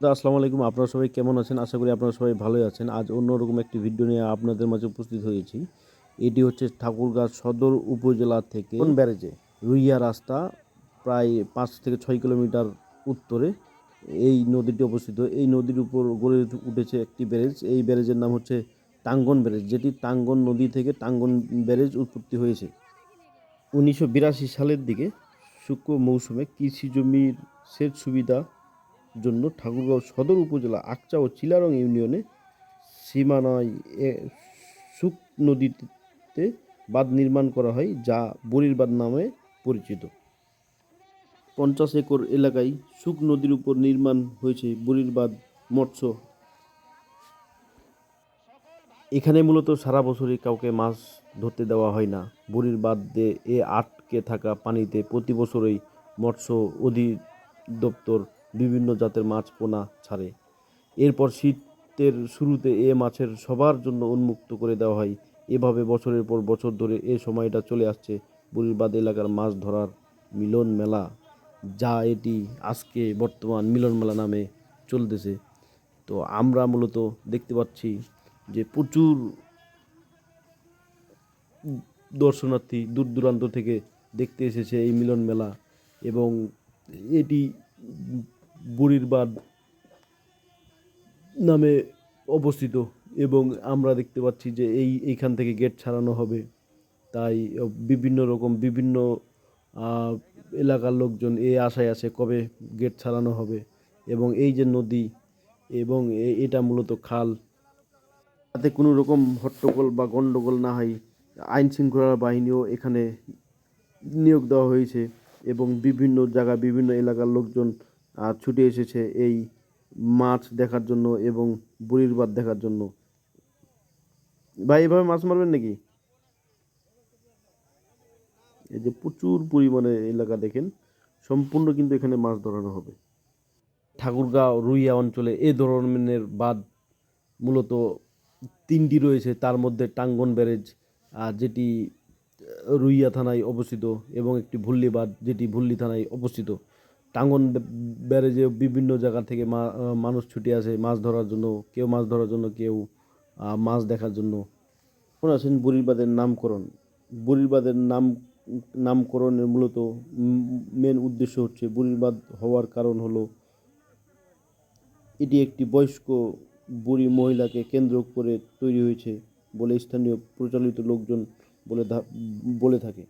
আসসালামু আলাইকুম আপনারা সবাই কেমন আছেন? আশা করি আপনারা সবাই ভালোই আছেন। আজ অন্যরকম একটি ভিডিও নিয়ে আপনাদের মাঝে উপস্থিত হয়েছি। এটি হচ্ছে ঠাকুরগাঁ সদর উপজেলা থেকে কোন ব্যারেজে? রুইয়া রাস্তা প্রায় পাঁচ থেকে ছয় কিলোমিটার উত্তরে এই নদীটি অবস্থিত। এই নদীর উপর গড়ে উঠেছে একটি ব্যারেজ। এই ব্যারেজের নাম হচ্ছে টাঙ্গন ব্যারেজ। যেটি টাঙ্গন নদী থেকে টাঙ্গন ব্যারেজ উৎপত্তি হয়েছে। উনিশশো বিরাশি সালের দিকে শুষ্ক মৌসুমে কৃষি জমির সেচ সুবিধা জন্য ঠাকুরগাঁও সদর উপজেলা আকচা ও চিলারং ইউনিয়নে সীমানায় শুক নদীতে বাঁধ নির্মাণ করা হয়, যা বরির বাঁধ নামে পরিচিত। পঞ্চাশ একর এলাকায় শুক নদীর উপর নির্মাণ হয়েছে বরির বাঁধ, মৎস্য। এখানে মূলত সারা বছরই কাউকে মাছ ধরতে দেওয়া হয় না। বুড়ির বাদ দিয়ে এ আটকে থাকা পানিতে প্রতি বছরই মৎস্য অধিদপ্তর বিভিন্ন জাতের মাছ পোনা ছাড়ে। এরপর শীতের শুরুতে এ মাছের সবার জন্য উন্মুক্ত করে দেওয়া হয়। এভাবে বছরের পর বছর ধরে এ সময়টা চলে আসছে বুড়ির বাদ এলাকার মাছ ধরার মিলন মেলা, যা এটি আজকে বর্তমান মিলন মেলা নামে চলতেছে। তো আমরা মূলত দেখতে পাচ্ছি যে প্রচুর দর্শনার্থী দূর দূরান্ত থেকে দেখতে এসেছে এই মিলন মেলা এবং এটি বুড়ির বাঁধ নামে অবস্থিত এবং আমরা দেখতে পাচ্ছি যে এই এইখান থেকে গেট ছাড়ানো হবে। তাই বিভিন্ন রকম বিভিন্ন এলাকার লোকজন এই আশায় আছে কবে গেট ছাড়ানো হবে এবং এই যে নদী এবং এ- এটা মূলত খাল। তাতে কোনো রকম হট্টগোল বা গণ্ডগোল না হয়। আইন শৃঙ্খলা বাহিনীও এখানে নিয়োগ দেওয়া হয়েছে এবং বিভিন্ন জায়গা বিভিন্ন এলাকার লোকজন ছুটে এসেছে এই মাছ দেখার জন্য এবং বুড়ির বাদ দেখার জন্য। ভাই, এভাবে মাছ মারবেন নাকি? এই যে প্রচুর পরিমাণে এলাকা দেখেন, সম্পূর্ণ কিন্তু এখানে মাছ ধরানো হবে। ঠাকুরগাঁও, রুইয়া অঞ্চলে এ ধরনের বাঁধ মূলত তিনটি রয়েছে। তার মধ্যে টাঙ্গন ব্যারেজ যেটি রুইয়া থানায় অবস্থিত এবং একটি ভুল্লি বাঁধ যেটি ভুল্লি থানায় অবস্থিত। টাঙ্গন ব্য- ব্যারেজে বিভিন্ন জায়গা থেকে মানুষ ছুটে আসে, মাছ ধরার জন্য, কেউ মাছ ধরার জন্য, কেউ মাছ দেখার জন্য। এখন আছেন বুড়িরবাদের নামকরণ? বুড়িরবাদের নাম, নামকরণের মূলত মেন উদ্দেশ্য হচ্ছে বুড়িরবাদ হওয়ার কারণ হলো, এটি একটি বয়স্ক বুড়ি মহিলাকে কেন্দ্র করে তৈরি হয়েছে বলে স্থানীয় প্রচলিত লোকজন বলে বলে থাকে।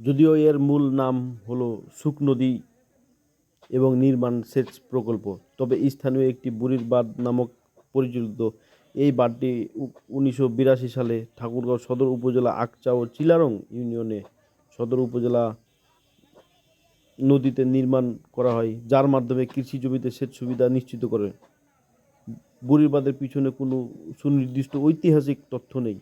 যদিও এর মূল নাম হলো সুক নদী এবং নির্মাণ সেচ প্রকল্প। তবে স্থানীয় একটি বুড়ির বাঁধ নামক পরিচালিত এই বাঁধটি উনিশশো বিরাশি সালে ঠাকুরগাঁও সদর উপজেলা আকচা ও চিলারং ইউনিয়নে সদর উপজেলা নদীতে নির্মাণ করা হয়, যার মাধ্যমে কৃষি জমিতে সেচ সুবিধা নিশ্চিত করে। বুড়ির বাঁধের পিছনে কোনো সুনির্দিষ্ট ঐতিহাসিক তথ্য নেই।